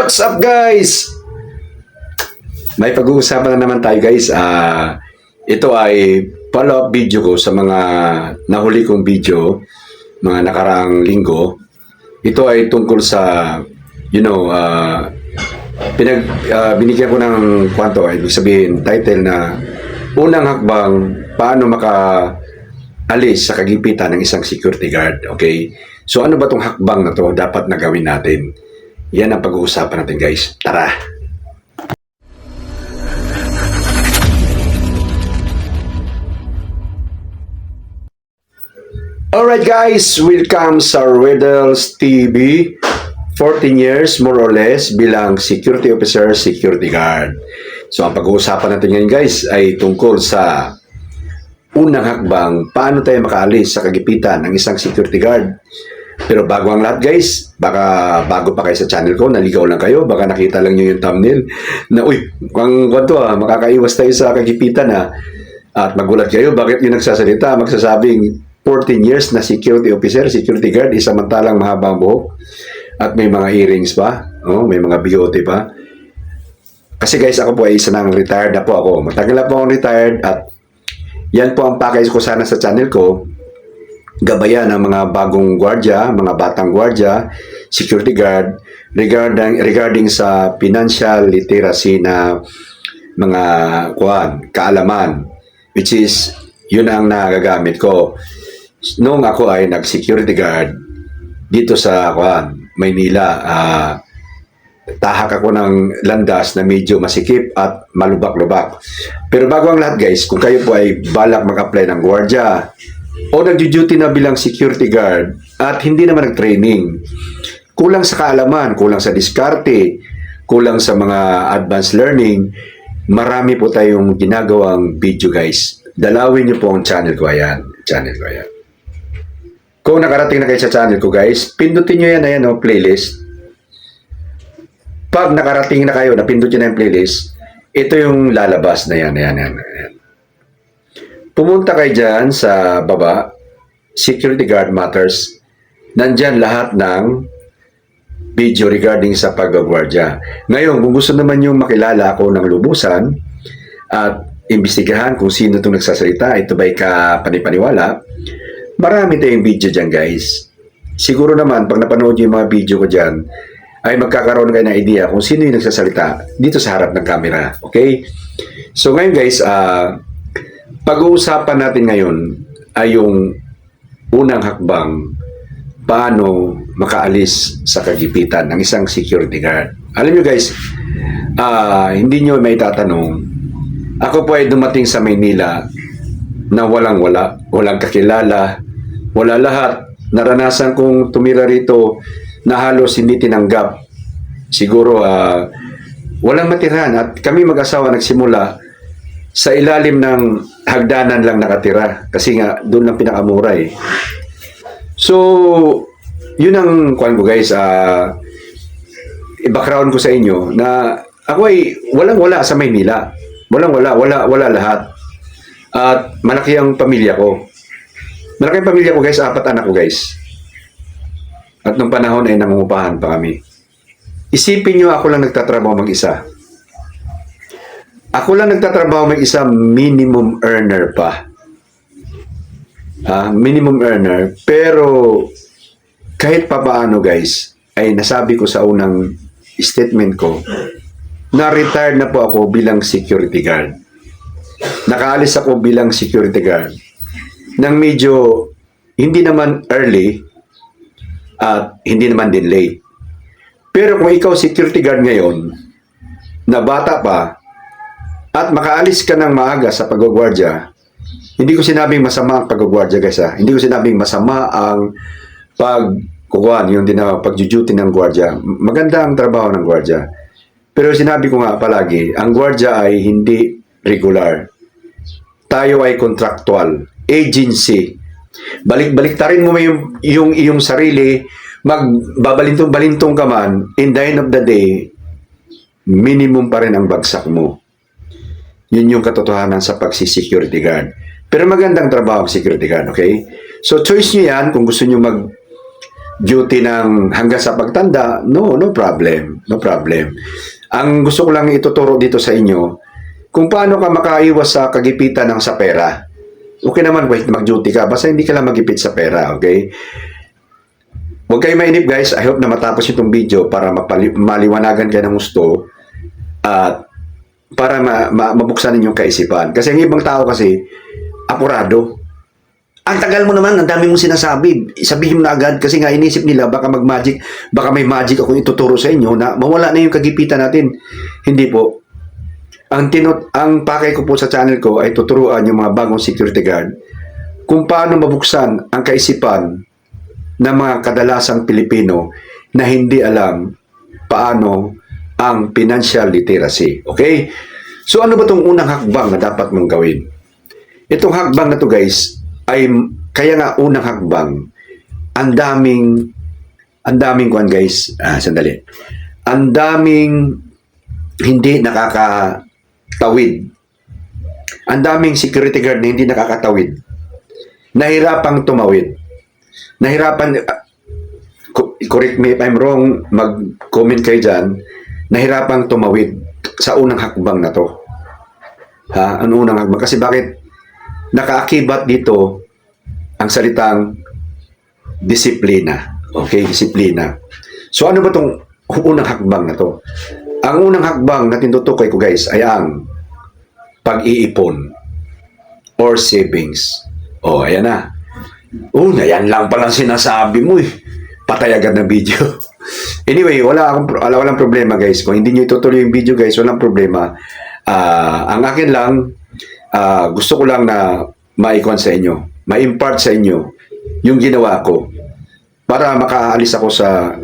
What's up guys? May pag-uusapan na naman tayo guys. Ah, ito ay follow-up video ko sa mga nahuli kong video mga nakaraang linggo. Ito ay tungkol sa you know, ah, pinag ah, binigyan ko ng kwanto ay ibig sabihin title na unang hakbang paano maka alis sa kagipitan ng isang security guard. Okay? So ano ba tong hakbang na to dapat na gawin natin? Yan ang pag-uusapan natin guys. Tara! Alright guys, welcome sa Riddles TV. 14 years more or less bilang security officer, security guard. So ang pag-uusapan natin ngayon guys ay tungkol sa unang hakbang paano tayo makaalis sa kagipitan ng isang security guard. Pero bago ang lahat guys, baka bago pa kayo sa channel ko, naligaw lang kayo, baka nakita lang nyo yung thumbnail na uy, kung kwanto ah, makakaiwas tayo sa kagipitan ah. At magulat kayo, bakit yung nagsasalita, magsasabing 14 years na security officer, security guard, isamantalang mahabang buhok at may mga earrings pa, oh, may mga bigote pa. Kasi guys, ako po ay isa nang retired na po ako. Matagal na po akong retired at yan po ang package ko sana sa channel ko. Gabayan ng mga bagong gwardiya, mga batang gwardiya, security guard, regarding, regarding sa financial literacy na mga kuan, kaalaman, which is yun ang nagagamit ko. Noong ako ay nag-security guard dito sa kuan, Maynila, ah tahak ako ng landas na medyo masikip at malubak-lubak. Pero bago ang lahat guys, kung kayo po ay balak mag-apply ng gwardiya o nag-duty na bilang security guard at hindi naman nag-training, kulang sa kaalaman, kulang sa diskarte, kulang sa mga advanced learning, marami po tayong ginagawang video guys. Dalawin niyo po ang channel ko ayan. Channel ko ayan. Kung nakarating na kayo sa channel ko guys, pindutin nyo yan ayan o, playlist. Pag nakarating na kayo, napindot nyo na yung playlist, ito yung lalabas na yan, yan, yan, yan. Pumunta kayo dyan sa baba, Security Guard Matters. Nandyan lahat ng video regarding sa paggagwardya. Ngayon, kung gusto naman yung makilala ako ng lubusan at imbestigahan kung sino itong nagsasalita, ito ba'y kapanipaniwala, marami tayong video dyan guys. Siguro naman, pag napanood yung mga video ko dyan, ay magkakaroon kayo ng idea kung sino yung nagsasalita dito sa harap ng camera. Okay? So ngayon guys, ah pag-uusapan natin ngayon ay yung unang hakbang paano makaalis sa kagipitan ng isang security guard. Alam nyo guys, ah hindi nyo may tatanong, ako po ay dumating sa Maynila na walang wala, walang kakilala, wala lahat. Naranasan kong tumira rito na halos hindi tinanggap. Siguro ah, walang matirahan at kami mag-asawa nagsimula sa ilalim ng hagdanan lang nakatira kasi nga doon lang pinakamura eh. So, yun ang kwan ko guys, ah i-background ko sa inyo na ako ay walang wala sa Maynila. Walang wala, wala, wala lahat. At malaki ang pamilya ko. Malaki ang pamilya ko guys, apat anak ko guys. At nung panahon ay nangungupahan pa kami. Isipin nyo ako lang nagtatrabaho mag-isa. Ako lang nagtatrabaho mag-isa, minimum earner pa. Ah, minimum earner. Pero kahit pa paano guys, ay nasabi ko sa unang statement ko, na retired na po ako bilang security guard. Nakaalis ako bilang security guard. Nang medyo hindi naman early at hindi naman din late. Pero kung ikaw security guard ngayon, na bata pa, at makaalis ka ng maaga sa paggugwardya, hindi ko sinabing masama ang paggugwardya guys ha. Hindi ko sinabing masama ang pagkukuhan, yung din pag-duty ng gwardya. Maganda ang trabaho ng gwardya. Pero sinabi ko nga palagi, ang gwardya ay hindi regular. Tayo ay contractual, agency. Balik-baliktarin mo yung, yung iyong sarili, magbabalintong-balintong ka man, in the end of the day, minimum pa rin ang bagsak mo. Yun yung katotohanan sa pagsi-security guard. Pero magandang trabaho ang security guard, okay? So choice nyo yan kung gusto nyo mag duty ng hanggang sa pagtanda, no, no problem. No problem. Ang gusto ko lang ituturo dito sa inyo, kung paano ka makaiwas sa kagipitan ng sa pera. Okay naman kahit mag-duty ka, basta hindi ka lang magipit sa pera, okay? Huwag kayo mainip guys, I hope na matapos itong video para mapali- maliwanagan kayo ng gusto at para ma- ma- mabuksan ninyong kaisipan. Kasi ang ibang tao kasi, apurado. Ang tagal mo naman, ang dami mong sinasabi. Sabihin mo na agad kasi nga inisip nila baka mag-magic, baka may magic akong ituturo sa inyo na mawala na yung kagipitan natin. Hindi po. Ang tinut ang pakay ko po sa channel ko ay tuturuan yung mga bagong security guard kung paano mabuksan ang kaisipan ng mga kadalasang Pilipino na hindi alam paano ang financial literacy. Okay? So ano ba itong unang hakbang na dapat mong gawin? Itong hakbang na to guys ay kaya nga unang hakbang ang daming ang daming kuan guys ah, sandali ang daming hindi nakakatawid ang daming security guard na hindi nakakatawid nahirapang tumawid nahirapan ah, co- correct me if I'm wrong mag-comment kayo dyan nahirapang tumawid sa unang hakbang na to ha ang unang hakbang kasi bakit nakaakibat dito ang salitang disiplina. Okay, disiplina. So ano ba tong unang hakbang na to? Ang unang hakbang na tinutukoy ko guys ay ang pag-iipon or savings. Oh, ayan na. Oh, yan lang palang sinasabi mo eh. Patay agad na video. anyway, wala akong wala walang problema guys. Kung hindi niyo itutuloy yung video guys, walang problema. Ah, ang akin lang ah, gusto ko lang na maikon sa inyo, ma-impart sa inyo yung ginawa ko para makaalis ako sa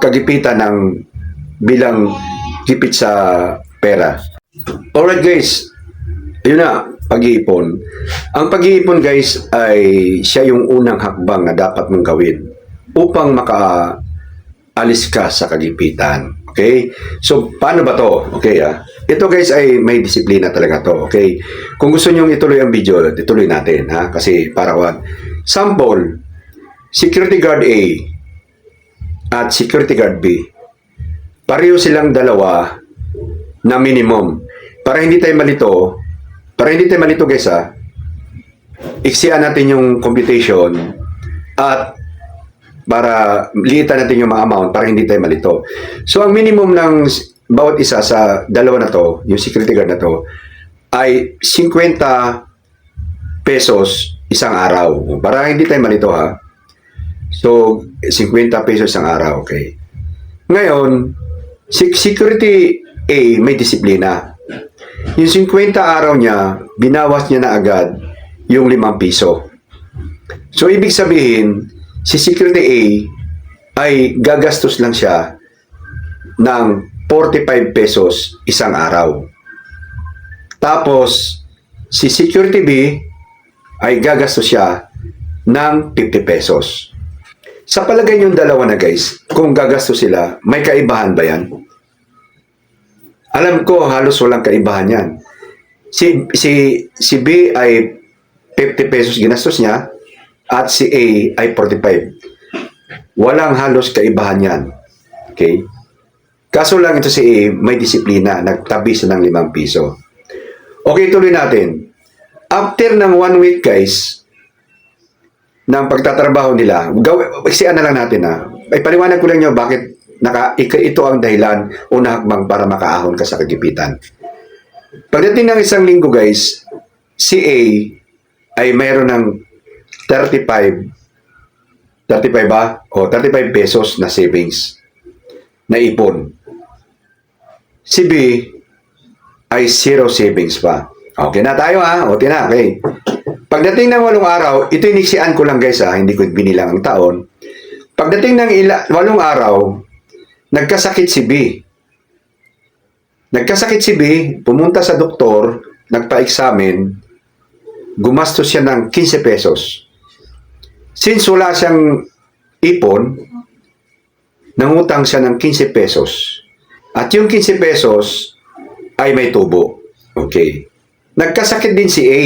kagipitan ng bilang gipit sa pera. Alright guys, yun na, pag-iipon. Ang pag-iipon guys ay siya yung unang hakbang na dapat mong gawin upang makaalis ka sa kagipitan. Okay? So, paano ba to? Okay, ah. Ito guys ay may disiplina talaga to. Okay? Kung gusto nyo ituloy ang video, ituloy natin, ha? Kasi para what? Sample, security guard A at security guard B. Pareho silang dalawa na minimum. Para hindi tayo malito, para hindi tayo malito guys ha, iksian natin yung computation at para liitan natin yung mga amount para hindi tayo malito. So, ang minimum ng bawat isa sa dalawa na to, yung security guard na to, ay 50 pesos isang araw. Para hindi tayo malito ha. So, 50 pesos isang araw, okay. Ngayon, security A may disiplina. Yung 50 araw niya, binawas niya na agad yung 5 piso. So, ibig sabihin, si Security A ay gagastos lang siya ng 45 pesos isang araw. Tapos, si Security B ay gagastos siya ng 50 pesos. Sa palagay niyong dalawa na guys, kung gagastos sila, may kaibahan ba yan? Alam ko halos walang kaibahan yan. Si, si, si B ay 50 pesos ginastos niya at si A ay 45. Walang halos kaibahan yan. Okay? Kaso lang ito si A, may disiplina, nagtabi siya ng 5 piso. Okay, tuloy natin. After ng one week, guys, ng pagtatrabaho nila, gaw, iksian na lang natin ha. Ay paliwanag ko lang nyo bakit naka, ito ang dahilan o hakbang para makaahon ka sa kagipitan. Pagdating ng isang linggo, guys, si A ay mayroon ng 35 35 ba? O 35 pesos na savings na ipon. Si B ay zero savings pa. Okay na tayo ha. O tina, okay. Pagdating ng walong araw, ito iniksian ko lang guys ha, hindi ko binilang ang taon. Pagdating ng ila, walong araw, nagkasakit si B. Nagkasakit si B, pumunta sa doktor, nagpa-examine, gumastos siya ng 15 pesos. Since wala siyang ipon, nangutang siya ng 15 pesos. At yung 15 pesos ay may tubo. Okay. Nagkasakit din si A.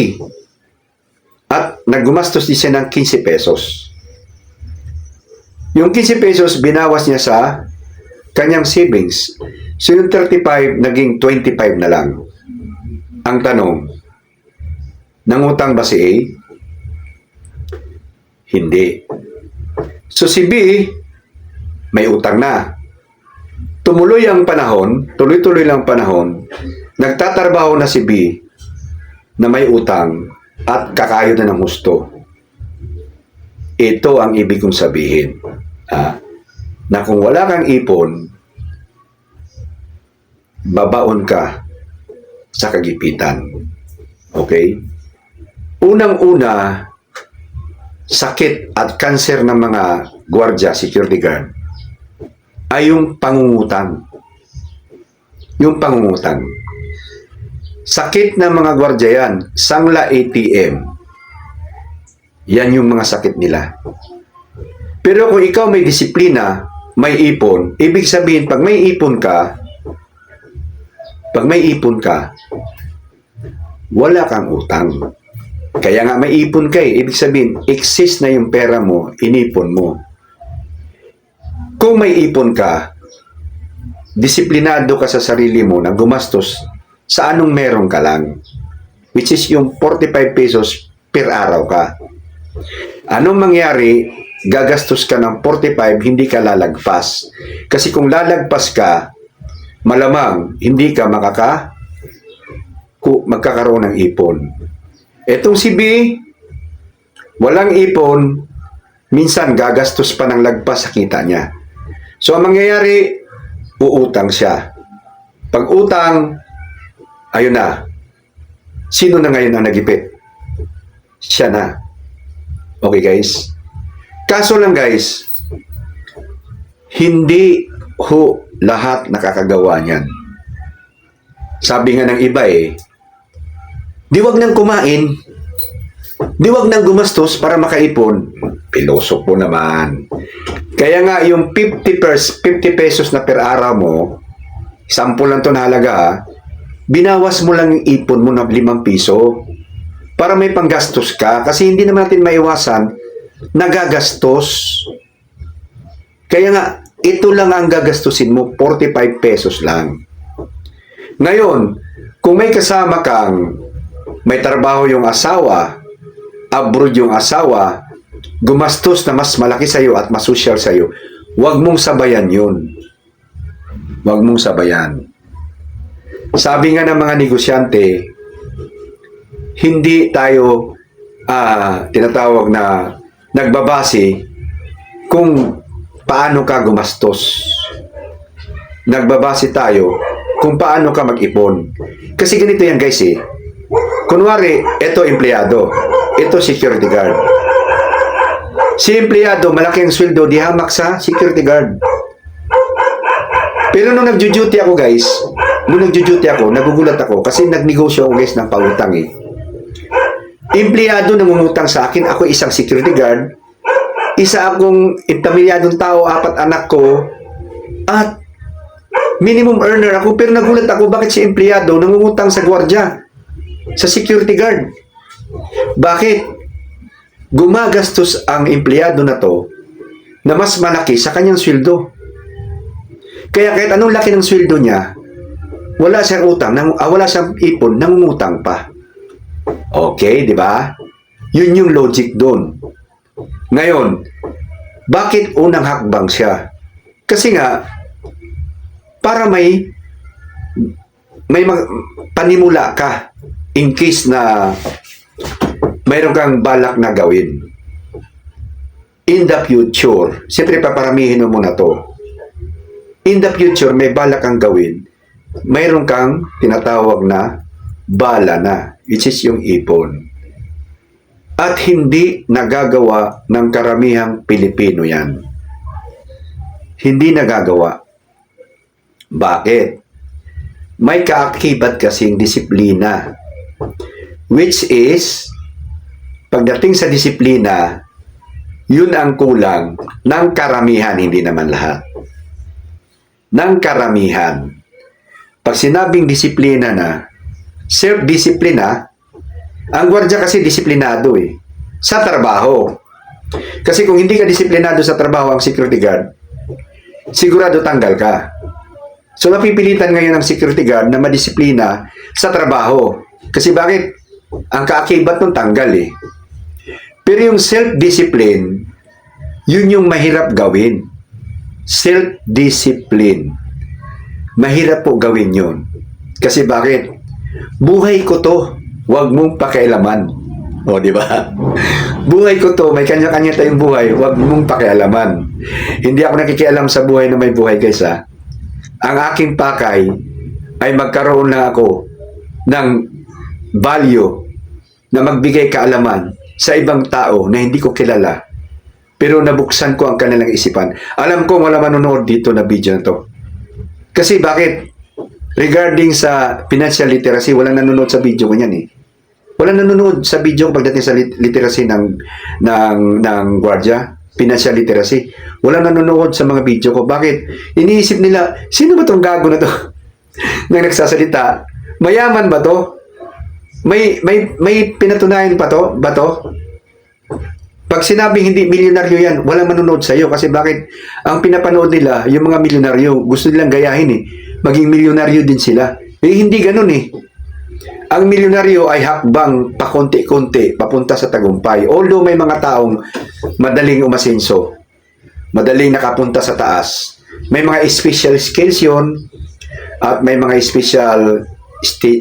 At naggumastos din siya ng 15 pesos. Yung 15 pesos, binawas niya sa kanyang savings. So yung 35, naging 25 na lang. Ang tanong, nangutang ba si A? Hindi. So si B, may utang na. Tumuloy ang panahon, tuloy-tuloy lang panahon, nagtatrabaho na si B na may utang at kakayod na ng husto. Ito ang ibig kong sabihin. Ah, na kung wala kang ipon, babaon ka sa kagipitan. Okay? Unang-una, sakit at kanser ng mga gwardiya, security guard, ay yung pangungutang. Yung pangungutang. Sakit ng mga gwardiya yan, sangla ATM. Yan yung mga sakit nila. Pero kung ikaw may disiplina, may ipon, ibig sabihin, pag may ipon ka, pag may ipon ka, wala kang utang. Kaya nga may ipon ka eh. Ibig sabihin, exist na yung pera mo, inipon mo. Kung may ipon ka, disiplinado ka sa sarili mo na gumastos sa anong meron ka lang. Which is yung 45 pesos per araw ka. Anong mangyari, gagastos ka ng 45, hindi ka lalagpas. Kasi kung lalagpas ka, malamang hindi ka makaka magkakaroon ng ipon. Etong si B, walang ipon, minsan gagastos pa ng lagpas sa kita niya. So, ang mangyayari, uutang siya. Pag utang, ayun na. Sino na ngayon ang nagipit? Siya na. Okay, guys? Kaso lang, guys, hindi ho lahat nakakagawa niyan. Sabi nga ng iba eh, di wag nang kumain, di wag nang gumastos para makaipon. Piloso po naman. Kaya nga yung 50, pers 50 pesos na per araw mo, sample lang to na halaga ha, binawas mo lang yung ipon mo ng 5 piso para may panggastos ka kasi hindi naman natin maiwasan nagagastos. Kaya nga, ito lang ang gagastusin mo, 45 pesos lang. Ngayon, kung may kasama kang may trabaho yung asawa, abroad yung asawa, gumastos na mas malaki sa'yo at mas social sa'yo, huwag mong sabayan yun. Huwag mong sabayan. Sabi nga ng mga negosyante, hindi tayo ah, tinatawag na nagbabase kung paano ka gumastos. Nagbabase tayo kung paano ka mag-ipon. Kasi ganito yan guys eh. Kunwari, ito empleyado. Ito security guard. Si empleyado, malaki ang sweldo, di hamak sa security guard. Pero nung nagjo-duty ako guys, nung nagjo-duty ako, nagugulat ako kasi nagnegosyo ako guys ng pautang eh. Empleyado nangungutang sa akin, ako isang security guard, isa akong pamilyadong tao, apat anak ko, at minimum earner ako, pero nagulat ako bakit si empleyado nangungutang sa gwardya, sa security guard. Bakit? Gumagastos ang empleyado na to na mas malaki sa kanyang sweldo. Kaya kahit anong laki ng sweldo niya, wala siyang utang, nang, ah, wala siyang ipon, nangungutang pa. Okay, di ba? Yun yung logic doon. Ngayon, bakit unang hakbang siya? Kasi nga, para may may mag, panimula ka in case na mayroon kang balak na gawin. In the future, siyempre paparamihin mo muna to. In the future, may balak kang gawin, mayroon kang tinatawag na bala na, which is yung ipon. At hindi nagagawa ng karamihang Pilipino yan. Hindi nagagawa. Bakit? May kaakibat kasing disiplina. Which is, pagdating sa disiplina, yun ang kulang ng karamihan, hindi naman lahat. Ng karamihan. Pag sinabing disiplina na, self-discipline ang gwardya kasi disiplinado eh. Sa trabaho. Kasi kung hindi ka disiplinado sa trabaho ang security guard, sigurado tanggal ka. So napipilitan ngayon ng security guard na madisiplina sa trabaho. Kasi bakit? Ang kaakibat ng tanggal eh. Pero yung self-discipline, yun yung mahirap gawin. Self-discipline. Mahirap po gawin yun. Kasi bakit? Buhay ko to. Huwag mong pakialaman. O, di ba? buhay ko to. May kanya-kanya tayong buhay. Huwag mong pakialaman. Hindi ako nakikialam sa buhay na may buhay, guys, ha? Ang aking pakay ay magkaroon na ako ng value na magbigay kaalaman sa ibang tao na hindi ko kilala. Pero nabuksan ko ang kanilang isipan. Alam ko wala manonood dito na video na to. Kasi bakit? Regarding sa financial literacy, walang nanonood sa video ko yan eh. Walang nanonood sa video pagdating sa lit- literacy ng, ng, ng gwardiya. Financial literacy. Walang nanonood sa mga video ko. Bakit? Iniisip nila, sino ba tong gago na to? na nagsasalita. Mayaman ba to? May may may pinatunayan pa to? Ba to? Pag sinabing hindi milyonaryo yan, walang manonood sa iyo kasi bakit? Ang pinapanood nila, yung mga milyonaryo, gusto nilang gayahin eh. Maging milyonaryo din sila. Eh hindi ganoon eh. Ang milyonaryo ay hakbang pakonti-konti papunta sa tagumpay. Although may mga taong madaling umasenso, madaling nakapunta sa taas. May mga special skills yun at may mga special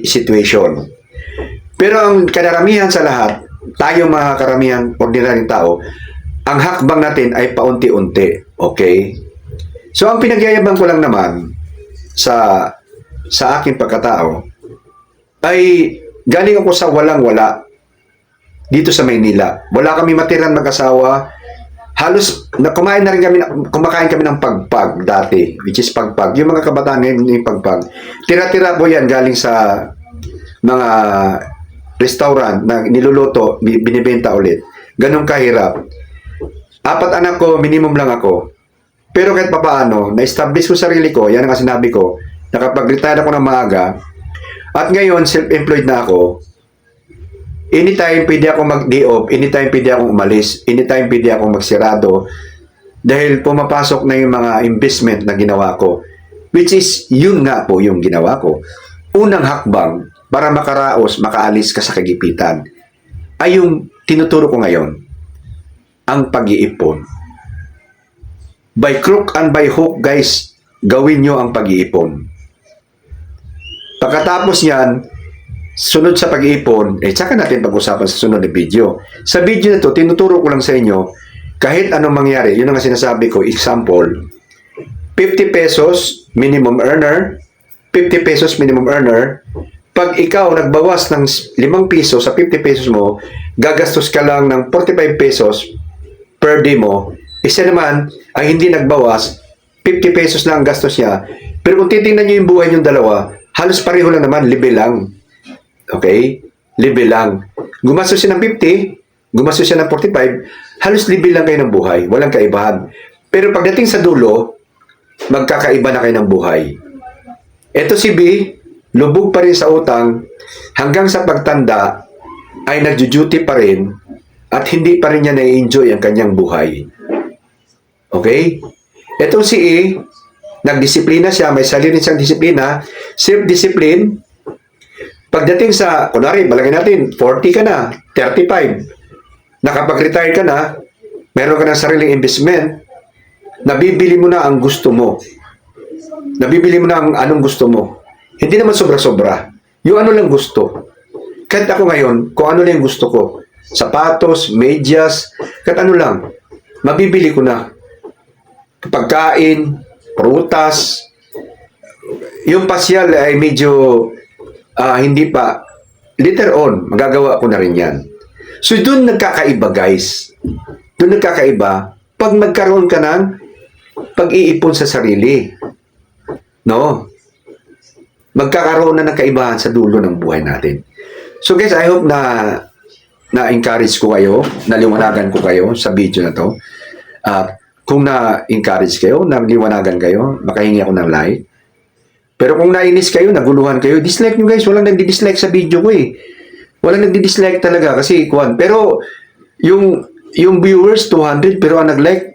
situation. Pero ang karamihan sa lahat, tayo mga karamihan ordinaryong tao, ang hakbang natin ay paunti-unti. Okay? So ang pinagyayabang ko lang naman sa sa aking pagkatao ay galing ako sa walang-wala dito sa Maynila. Wala kami matiran mag-asawa. Halos na kumain na rin kami kumakain kami ng pagpag dati, which is pagpag. Yung mga kabataan ngayon yung pagpag. Tira-tira po yan galing sa mga restaurant na niluluto, bi- binibenta ulit. Ganun kahirap. Apat anak ko, minimum lang ako. Pero kahit papaano, na-establish ko sarili ko, yan ang sinabi ko, nakapag-retire ako ng maaga, at ngayon, self-employed na ako, anytime pwede ako mag-day off, anytime pwede akong umalis, anytime pwede akong magsirado, dahil pumapasok na yung mga investment na ginawa ko. Which is, yun nga po yung ginawa ko. Unang hakbang, para makaraos, makaalis ka sa kagipitan, ay yung tinuturo ko ngayon, ang pag-iipon. By crook and by hook, guys, gawin nyo ang pag-iipon. Pagkatapos yan, sunod sa pag-iipon, eh, tsaka natin pag-usapan sa sunod na video. Sa video na to, tinuturo ko lang sa inyo, kahit anong mangyari, yun ang sinasabi ko, example, 50 pesos minimum earner, 50 pesos minimum earner, pag ikaw nagbawas ng 5 piso sa 50 pesos mo, gagastos ka lang ng 45 pesos per day mo. Isa naman, ang hindi nagbawas, 50 pesos lang ang gastos niya. Pero kung titingnan niyo yung buhay niyong dalawa, halos pareho lang naman, libe lang. Okay? Libe lang. Gumastos siya ng 50, gumastos siya ng 45, halos libe lang kayo ng buhay. Walang kaibahan. Pero pagdating sa dulo, magkakaiba na kayo ng buhay. Ito si B, lubog pa rin sa utang, hanggang sa pagtanda, ay nagjo-duty pa rin at hindi pa rin niya na-enjoy ang kanyang buhay. Okay? Ito si E, nagdisiplina siya, may sarili siyang disiplina, self-discipline. Pagdating sa, kunwari, balagay natin, 40 ka na, 35, nakapag-retire ka na, meron ka ng sariling investment, nabibili mo na ang gusto mo. Nabibili mo na ang anong gusto mo. Hindi naman sobra-sobra. Yung ano lang gusto. Kahit ako ngayon, kung ano lang gusto ko. Sapatos, medyas, kahit ano lang. Mabibili ko na. Pagkain, prutas. Yung pasyal ay medyo ah, hindi pa. Later on, magagawa ko na rin yan. So, doon nagkakaiba, guys. Doon nagkakaiba pag nagkaroon ka ng pag-iipon sa sarili. No? Magkakaroon na ng kaibahan sa dulo ng buhay natin. So guys, I hope na na-encourage ko kayo, naliwanagan ko kayo sa video na to. At kung na-encourage kayo, naliwanagan kayo, makahingi ako ng like. Pero kung nainis kayo, naguluhan kayo, dislike nyo guys. Walang nagdi-dislike sa video ko eh. Walang nagdi-dislike talaga kasi kuwan. Pero yung yung viewers 200 pero ang nag-like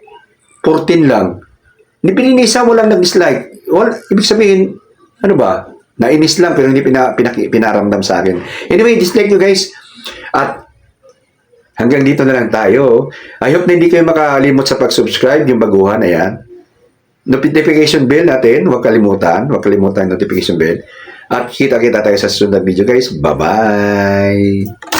14 lang. Ni pininisa mo lang nag-dislike. Well, ibig sabihin, ano ba? Nainis lang pero hindi pina, pinaki, pinaramdam sa akin. Anyway, dislike nyo guys. At hanggang dito na lang tayo. I hope na hindi kayo makalimot sa pag-subscribe, yung baguhan, ayan. Notification bell natin, huwag kalimutan. Huwag kalimutan yung notification bell. At kita-kita tayo sa susunod na video guys. Bye-bye!